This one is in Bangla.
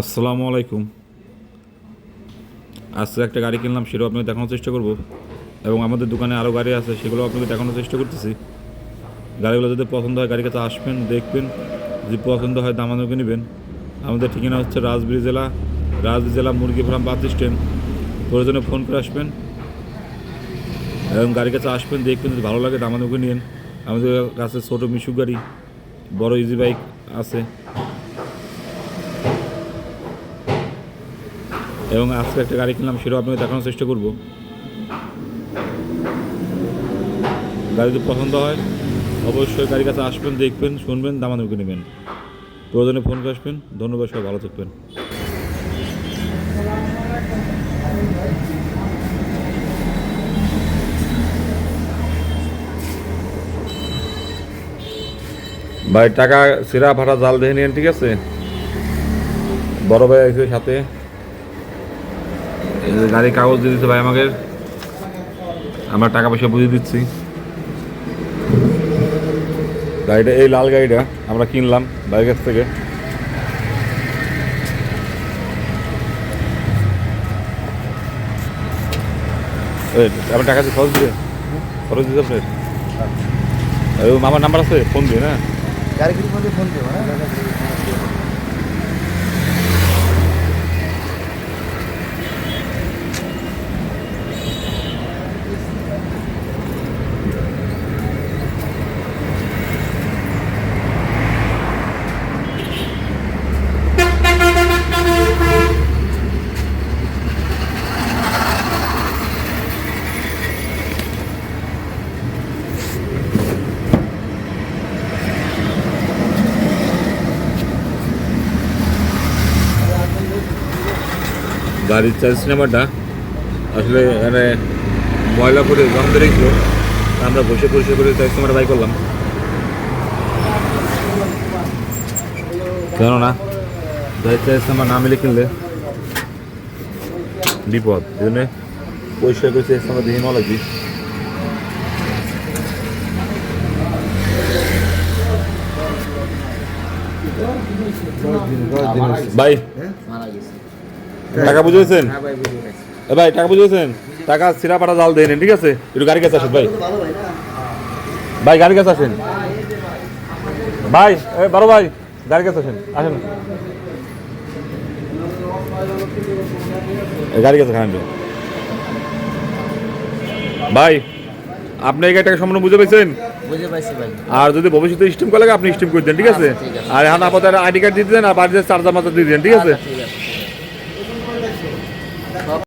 আসসালামু আলাইকুম। আজকে একটা গাড়ি কিনলাম, সেটাও আপনাকে দেখানোর চেষ্টা করব। এবং আমাদের দোকানে আরও গাড়ি আছে, সেগুলো আপনাকে দেখানোর চেষ্টা করতেছি। গাড়িগুলো যদি পছন্দ হয়, গাড়ির কাছে আসবেন, দেখবেন। যদি পছন্দ হয় দামানোকে নেবেন। আমাদের ঠিকানা হচ্ছে রাজবিড়ি জেলা রাজবিড়ি জেলা মুরগি ফার্ম বাস স্ট্যান্ড। প্রয়োজনে ফোন করে আসবেন। এবং গাড়ির কাছে আসবেন, দেখবেন যদি ভালো লাগে দামানোকে নিন আমাদের কাছে ছোটো মিশুক গাড়ি, বড় ইজি বাইক আছে। এবং আজকে একটা গাড়ি কিনলাম, সেটাও আপনাকে দেখানোর চেষ্টা করব। গাড়ি যদি পছন্দ হয়, অবশ্যই গাড়ির কাছে আসবেন, দেখবেন, শুনবেন দামানুকে নেবেন। প্রয়োজনে ফোন করে আসবেন। ধন্যবাদ, সবাই ভালো থাকবেন। ভাই, টাকা, সিরা, ফাটা, জাল দেখে নিন ঠিক আছে? বড় ভাই সাথে। গাড়ির কাগজ দিয়ে দিচ্ছে ভাই আমাকে। আমরা টাকা পয়সা বুঝিয়ে দিচ্ছি। গাড়িটা এই লাল গাড়িটা আমরা কিনলাম ভাইয়ের কাছ থেকে। আমার টাকা দিয়ে খরচ দিয়ে। খরচ দিতে আপনার এই মামার নাম্বার আছে ফোন দিয়ে না? গাড়ি কিনে মধ্যে ফোন দেবো গাড়ির চার্জ সিনেমাটা আসলে এখানে ময়লা করে জং বেরিয়েছিল। আমরা বসে পরিষ্কার করে চার্জ নাম্বারটা বাই করলাম। কেননা গাড়ির চার্জ সিনেমা না মিলে কিনলে বিপদ। এই জন্য পরিষ্কার করে চার্জ নাম্বার দিয়ে নেওয়া লাগবে। ভাই মারা গেছে। টাকা বুঝেছেন হ্যাঁ ভাই টাকা বুঝেছেন টাকা সিরা পাটা জাল দিয়ে নেন ঠিক আছে? একটু গাড়ি কাছে আসেন ভাই। ভাই গাড়ি কাছে আসেন। ভাই এ বড় ভাই গাড়ি কাছে আসেন আসেন। গাড়ি কাছে খান ভাই। আপনি এই গাড়িটাকে সম্পূর্ণ বুঝে পেয়েছেন আর যদি ভবিষ্যতে স্টিম করে লাগে আপনি স্টিম করে দেন ঠিক আছে? আচ্ছা, ঠিক আছে। আর এখন আপাতত আইডি কার্ড দিয়ে দেন আর বাড়িতে চার্জার মাত্র দিয়ে দেন ঠিক আছে?